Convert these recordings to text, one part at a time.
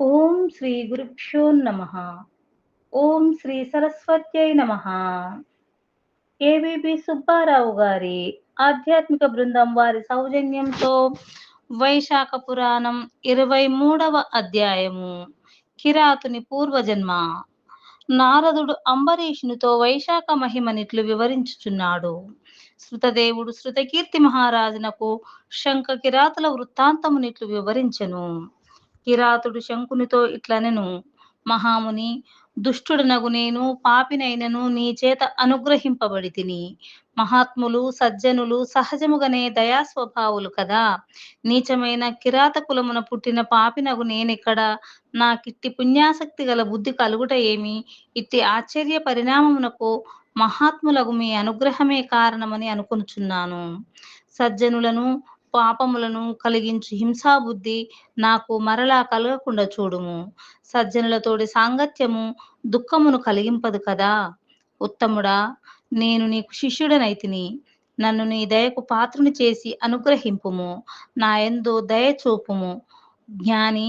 ఓం శ్రీ గురుభ్యో నమ. ఓం శ్రీ సరస్వత్యై నమ. ఏబిబి సుబ్బారావు గారి ఆధ్యాత్మిక బృందం వారి సౌజన్యంతో వైశాఖ పురాణం ఇరవై మూడవ అధ్యాయము. కిరాతుని పూర్వజన్మ. నారదుడు అంబరీషునితో వైశాఖ మహిమనిట్లు వివరించుచున్నాడు. శృతదేవుడు శృతకీర్తి మహారాజునకు శంఖ కిరాతుల వృత్తాంతమునిట్లు వివరించెను. కిరాతుడు శంకునితో ఇట్లనెను మహాముని దుష్టుడనగు నేను పాపినైనను నీ చేత అనుగ్రహింపబడి తిని మహాత్ములు సజ్జనులు సహజముగానే దయా స్వభావులు కదా. నీచమైన కిరాత కులమున పుట్టిన పాపినగు నేనెక్కడ? నాకిట్టి పుణ్యాసక్తి గల బుద్ధి కలుగుట ఏమి? ఇట్టి ఆశ్చర్య పరిణామమునకు మహాత్ములకు మీ అనుగ్రహమే కారణమని అనుకొనుచున్నాను. సజ్జనులను పాపములను కలిగించు హింసా బుద్ధి నాకు మరలా కలగకుండా చూడుము. సజ్జనులతోటి సాంగత్యము దుఃఖమును కలిగింపదు కదా. ఉత్తముడా నేను నీకు శిష్యుడనైతిని. నన్ను నీ దయకు పాత్రను చేసి అనుగ్రహింపుము. నా ఎందు దయ చూపుము. జ్ఞాని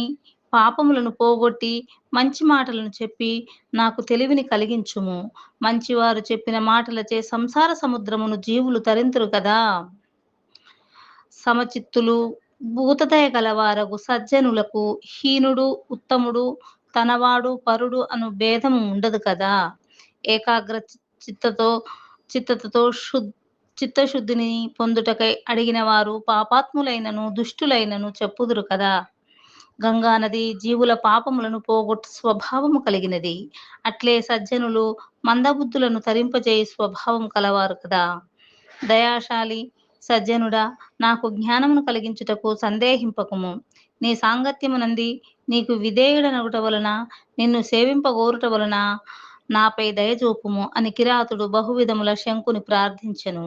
పాపములను పోగొట్టి మంచి మాటలను చెప్పి నాకు తెలివిని కలిగించుము. మంచివారు చెప్పిన మాటలచే సంసార సముద్రమును జీవులు తరింతురు కదా. సమచిత్తులు భూతదయ గలవారగు సజ్జనులకు హీనుడు ఉత్తముడు తనవాడు పరుడు అను భేదము ఉండదు కదా. ఏకాగ్ర చిత్తతో చిత్తతో శుద్ధ చిత్తశుద్ధిని పొందుటకై అడిగిన వారు పాపాత్ములైనను దుష్టులైనను చెప్పుదురు కదా. గంగా నది జీవుల పాపములను పోగొట్టు స్వభావము కలిగినది. అట్లే సజ్జనులు మందబుద్ధులను తరింపజేయు స్వభావం కలవారు కదా. దయాశాలి సజ్జనుడా నాకు జ్ఞానమును కలిగించుటకు సందేహింపకము. నీ సాంగత్యమునంది నీకు విధేయుడనగుట వలన నిన్ను సేవింపగోరుట వలన నాపై దయచూపుము అని కిరాతుడు బహువిధముల శంకుని ప్రార్థించెను.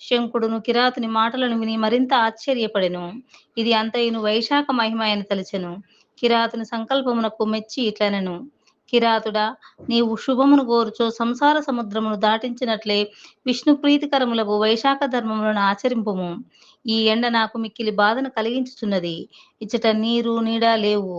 శంకుడును కిరాతుని మాటలను విని మరింత ఆశ్చర్యపడెను. ఇది అంతయును వైశాఖ మహిమ అని తలిచెను. కిరాతుని సంకల్పమునకు మెచ్చి ఇట్లనెను. కిరాతుడా నీవు శుభమును కోరుచో సంసార సముద్రమును దాటించినట్లే విష్ణు ప్రీతికరములకు వైశాఖ ధర్మములను ఆచరింపుము. ఈ ఎండ నాకు మిక్కిలి బాధను కలిగించుచున్నది. ఇచ్చట నీరు నీడ లేవు.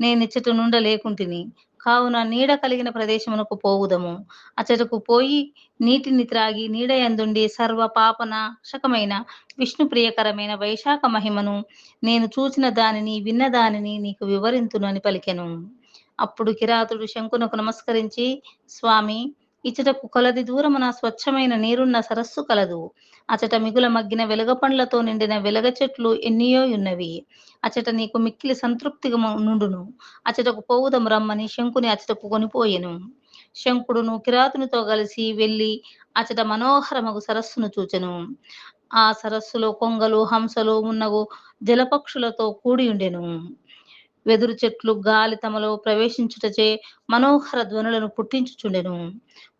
నేనిచ్చట నుండ లేకుంటిని. కావున నీడ కలిగిన ప్రదేశమునకు పోవుదము. అచటకు పోయి నీటిని త్రాగి నీడ ఎందుండి సర్వ పాపన శకమైన విష్ణు ప్రియకరమైన వైశాఖ మహిమను నేను చూచిన దానిని విన్న దానిని నీకు వివరింతును అని పలికెను. అప్పుడు కిరాతుడు శంకునకు నమస్కరించి స్వామి ఇచ్చటకు కొలది దూరమున స్వచ్ఛమైన నీరున్న సరస్సు కలదు. అచట మిగుల మగ్గిన వెలగ పండ్లతో నిండిన వెలగ చెట్లు ఎన్నియో ఉన్నవి. అచట నీకు మిక్కిలి సంతృప్తిగా నుండును. అచటకు పోవుదం రమ్మని శంకుని అచటకు కొనిపోయెను. శంకుడును కిరాతునితో కలిసి వెళ్ళి అచట మనోహరమగు సరస్సును చూచెను. ఆ సరస్సులో కొంగలు హంసలు మున్నగు జలపక్షులతో కూడి ఉండెను. వెదురు చెట్లు గాలి తమలో ప్రవేశించుటచే మనోహర ధ్వనులను పుట్టించుచుండెను.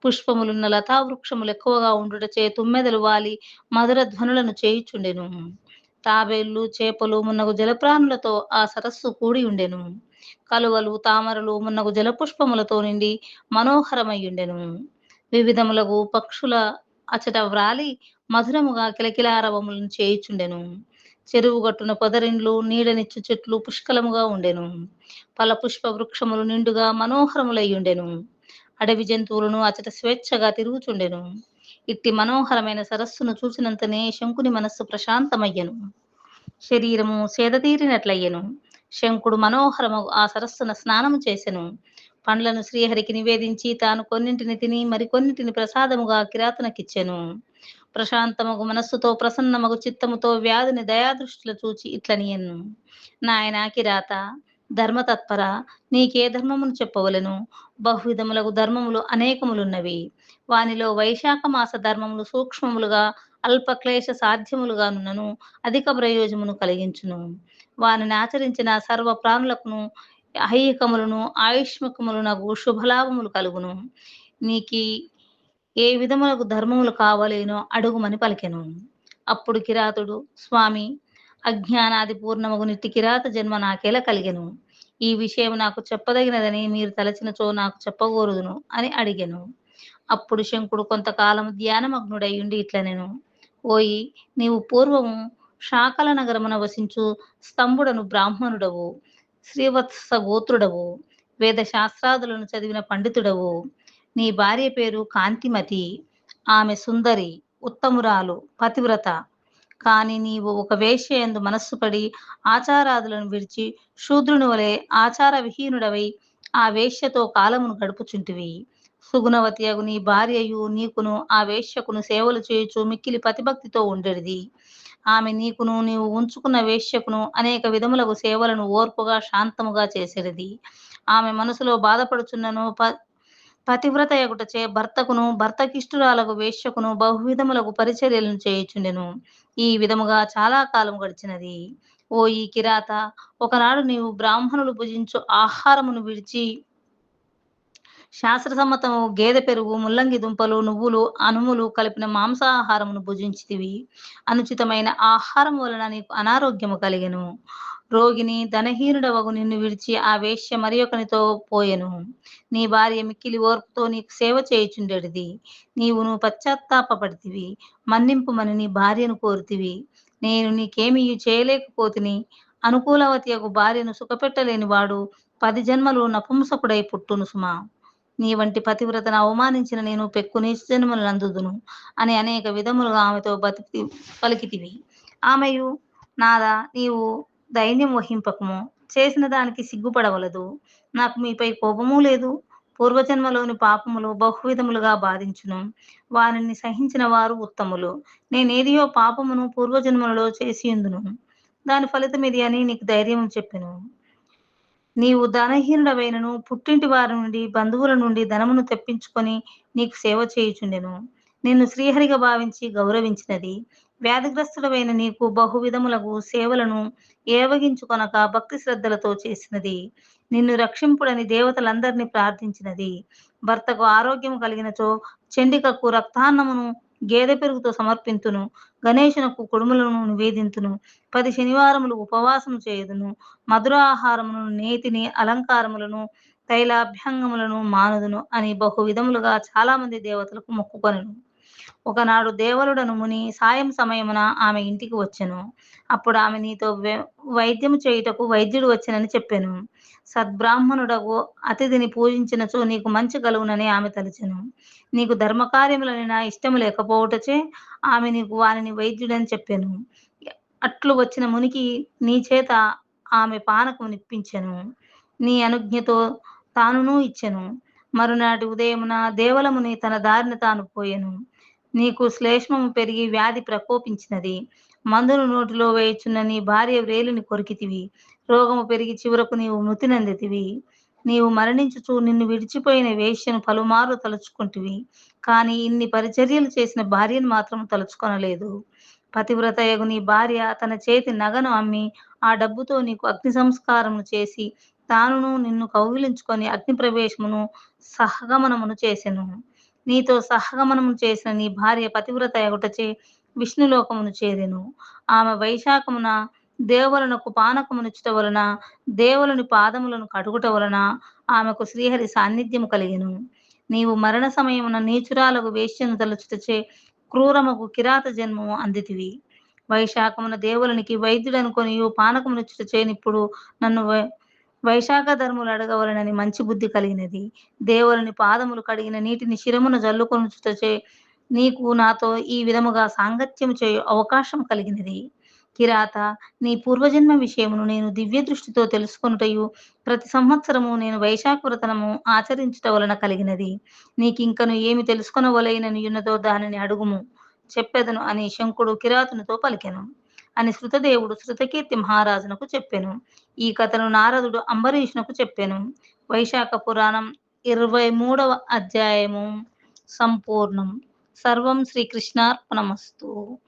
పుష్పములున్న లతా వృక్షములు ఎక్కువగా ఉండుటచే తుమ్మెదలు వాలి మధుర ధ్వనులను చేయుచుండెను. తాబేళ్ళు చేపలు మున్నగు జలప్రాణులతో ఆ సరస్సు కూడి ఉండెను. కలువలు తామరలు మున్నగు జలపుష్పములతో నిండి మనోహరమయ్యుండెను. వివిధములగు పక్షుల అచట వ్రాలి మధురముగా కిలకిలారవములను చేయుచుండెను. చెరువు గట్టున పొదరిండ్లు నీడనిచ్చు చెట్లు పుష్కలముగా ఉండెను. పల పుష్ప వృక్షములు నిండుగా మనోహరములయ్యుండెను అడవి జంతువులను అచట స్వేచ్ఛగా తిరుగుచుండెను. ఇట్టి మనోహరమైన సరస్సును చూసినంతనే శంకుని మనస్సు ప్రశాంతమయ్యను. శరీరము సేదతీరినట్లయ్యను. శంకుడు మనోహరము ఆ సరస్సున స్నానము చేసెను. పండ్లను శ్రీహరికి నివేదించి తాను కొన్నింటిని తిని మరికొన్నింటిని ప్రసాదముగా కిరాతనకిచ్చెను. ప్రశాంతమగు మనస్సుతో ప్రసన్నమగు చిత్తముతో వ్యాధిని దయాదృష్టిలో చూచి ఇట్లనియను నాయన కిరాత ధర్మతత్పర నీకే ధర్మమును చెప్పవలను. బహువిధములకు ధర్మములు అనేకములున్నవి. వానిలో వైశాఖ మాస ధర్మములు సూక్ష్మములుగా అల్పక్లేశ సాధ్యములుగానున్నను అధిక ప్రయోజమును కలిగించును. వానిని ఆచరించిన సర్వ ప్రాణులకును ఐహికములను ఆయుష్మకములునగు శుభలాభములు కలుగును. నీకి ఏ విధములకు ధర్మములు కావలేనో అడుగుమని పలికెను. అప్పుడు కిరాతుడు స్వామి అజ్ఞానాది పూర్ణమగు నిట్టి కిరాత జన్మ నాకేలా కలిగెను? ఈ విషయం నాకు చెప్పదగినదని మీరు తలచినచో నాకు చెప్పగోరుదును అని అడిగెను. అప్పుడు శంకుడు కొంతకాలం ధ్యానమగ్నుడై ఉండి ఇట్లనెను. ఓయి నీవు పూర్వము శాకల నగరమున వసించు స్తంభుడను బ్రాహ్మణుడవు శ్రీవత్స గోత్రుడవు వేద శాస్త్రాదులను చదివిన పండితుడవు నీ భార్య పేరు కాంతిమతి ఆమె సుందరి ఉత్తమురాలు పతివ్రత. కాని నీవు ఒక వేశ్య యందు మనస్సు పడి ఆచారాదులను విడిచి శూద్రుని వలె ఆచార విహీనుడవై ఆ వేశ్యతో కాలమును గడుపుచుంటివి. సుగుణవతి అగు నీ భార్యయు నీకును ఆ వేశ్యకును సేవలు చేయుచు మిక్కిలి ప్రతిభక్తితో ఉండేది ఆమె నీకును నీవు ఉంచుకున్న వేశ్యకును అనేక విధములకు సేవలను ఓర్పుగా శాంతముగా చేసేది ఆమె మనసులో బాధపడుచున్నను ప పతివ్రత ఎగుటచే భర్తకును భర్తకిష్టురాలకు వేష్యకును బహువిధములకు పరిచర్యలను చేయుచుండెను. ఈ విధముగా చాలా కాలం గడిచినది. ఓ ఈ కిరాత ఒకనాడు నీవు బ్రాహ్మణులు భుజించు ఆహారమును విడిచి శాస్త్రసమ్మతము గేదె పెరుగు ముల్లంగి దుంపలు నువ్వులు అనుములు కలిపిన మాంసాహారమును భుజించితివి. అనుచితమైన ఆహారం వలన నీకు అనారోగ్యము కలిగెను. రోగిని ధనహీనుడవగు నిన్ను విడిచి ఆ వేశ్య మరి ఒకనితో పోయెను. నీ భార్య మిక్కిలి ఓర్పుతో నీకు సేవ చేయుచుండెడిది. నువ్వు పశ్చాత్తాపపడితివి. మన్నింపుమని నీ భార్యను కోరితివి. నేను నీకేమీ చేయలేకపోతిని. అనుకూలవతి యొక్క భార్యను సుఖపెట్టలేని వాడు పది జన్మలు నపుంసకుడై పుట్టును సుమా. నీ వంటి పతివ్రతను అవమానించిన నేను పెక్కు నీచ నందుదును అని అనేక విధములుగా ఆమెతో బతికి పలికితివి. ఆమెయు నాదా నీవు దైన్యం వహింపకము. చేసిన దానికి సిగ్గుపడవలదు. నాకు మీపై కోపము లేదు. పూర్వజన్మలోని పాపములు బహువిధములుగా బాధించును. వారిని సహించిన వారు ఉత్తములు. నేనేదియో పాపమును పూర్వజన్మలలో చేసియుందును. దాని ఫలితం ఇది అని నీకు ధైర్యం చెప్పెను. నీవు ధనహీనుడవైనను పుట్టింటి వారి నుండి బంధువుల నుండి ధనమును తెప్పించుకొని నీకు సేవ చేయుచుండెను. నిన్ను శ్రీహరిగా భావించి గౌరవించినది. వ్యాధిగ్రస్తుడమైన నీకు బహువిధములకు సేవలను ఏవగించుకొనక భక్తి శ్రద్ధలతో చేసినది. నిన్ను రక్షింపుడని దేవతలందరినీ ప్రార్థించినది. భర్తకు ఆరోగ్యం కలిగినచో చండికకు రక్తాన్నమును గేదె పెరుగుతో సమర్పింతును. గణేశునకు కుడుములను నివేదింతును. పది శనివారములు ఉపవాసము చేయుదును. మధుర ఆహారమును నేతిని అలంకారములను తైలాభ్యంగములను మానుదును అని బహు విధములుగా చాలా మంది దేవతలకు మొక్కుకొనను. ఒకనాడు దేవలుడను ముని సాయం సమయమున ఆమె ఇంటికి వచ్చెను. అప్పుడు ఆమె నీతో వై- వైద్యము చేయుటకు వైద్యుడు వచ్చెనని చెప్పాను. సద్బ్రాహ్మణుడకు అతిథిని పూజించినచో నీకు మంచి కలుగునని ఆమె తలచెను. నీకు ధర్మకార్యములైన ఇష్టము లేకపోవటచే ఆమె నీకు వారిని వైద్యుడని చెప్పాను. అట్లు వచ్చిన మునికి నీ చేత ఆమె పానకు నిప్పించెను. నీ అనుజ్ఞతో తానునూ ఇచ్చెను. మరునాటి ఉదయమున దేవలముని తన దారిని తాను పోయెను. నీకు శ్లేష్మము పెరిగి వ్యాధి ప్రకోపించినది. మందును నోటిలో వేయుచున్న నీ భార్య వ్రేలిని కొరికితివి. రోగము పెరిగి చివరకు నీవు మృతి నందితివి. నీవు మరణించుచు నిన్ను విడిచిపోయిన వేష్యను పలుమార్లు తలుచుకుంటివి. కానీ ఇన్ని పరిచర్యలు చేసిన భార్యను మాత్రం తలుచుకొనలేదు. పతివ్రతయగు నీ భార్య తన చేతి నగను అమ్మి ఆ డబ్బుతో నీకు అగ్ని సంస్కారమును చేసి తానును నిన్ను కౌగిలించుకొని అగ్ని ప్రవేశమును సహగమనమును చేసెను. నీతో సహగమనము చేసిన నీ భార్య పతివ్రత ఎగుటచే విష్ణులోకమును చేరెను ఆమె వైశాఖమున దేవులకు పానకమునిచ్చుట వలన దేవులని పాదములను కడుగుట వలన ఆమెకు శ్రీహరి సాన్నిధ్యము కలిగెను. నీవు మరణ సమయమున నీచురాలకు వేష్యను తలచుటచే క్రూరముకు కిరాత జన్మము అందితివి. వైశాఖమున దేవులనికి వైద్యుడనుకొని పానకమునిచ్చుట చేనిప్పుడు నన్ను వై- వైశాఖ ధర్ములు అడగవలనని మంచి బుద్ధి కలిగినది. దేవులని పాదములు కడిగిన నీటిని శిరమున జల్లుకొనుచుటచే నీకు నాతో ఈ విధముగా సాంగత్యం చేయు అవకాశం కలిగినది. కిరాత నీ పూర్వజన్మ విషయమును నేను దివ్య దృష్టితో తెలుసుకొనుటయు ప్రతి సంవత్సరము నేను వైశాఖ వ్రతనము ఆచరించుట వలన కలిగినది. నీకింకను ఏమి తెలుసుకొనవలైనని ఉన్నదో దానిని అడుగుము. చెప్పెదను అని శంకుడు కిరాతునితో పలికెను. అని శృతదేవుడు శృతకీర్తి మహారాజునకు చెప్పెను. ఈ కథను నారదుడు అంబరీషునకు చెప్పెను. వైశాఖ పురాణం ఇరవై మూడవ అధ్యాయము సంపూర్ణం. సర్వం శ్రీకృష్ణార్పణమస్తు.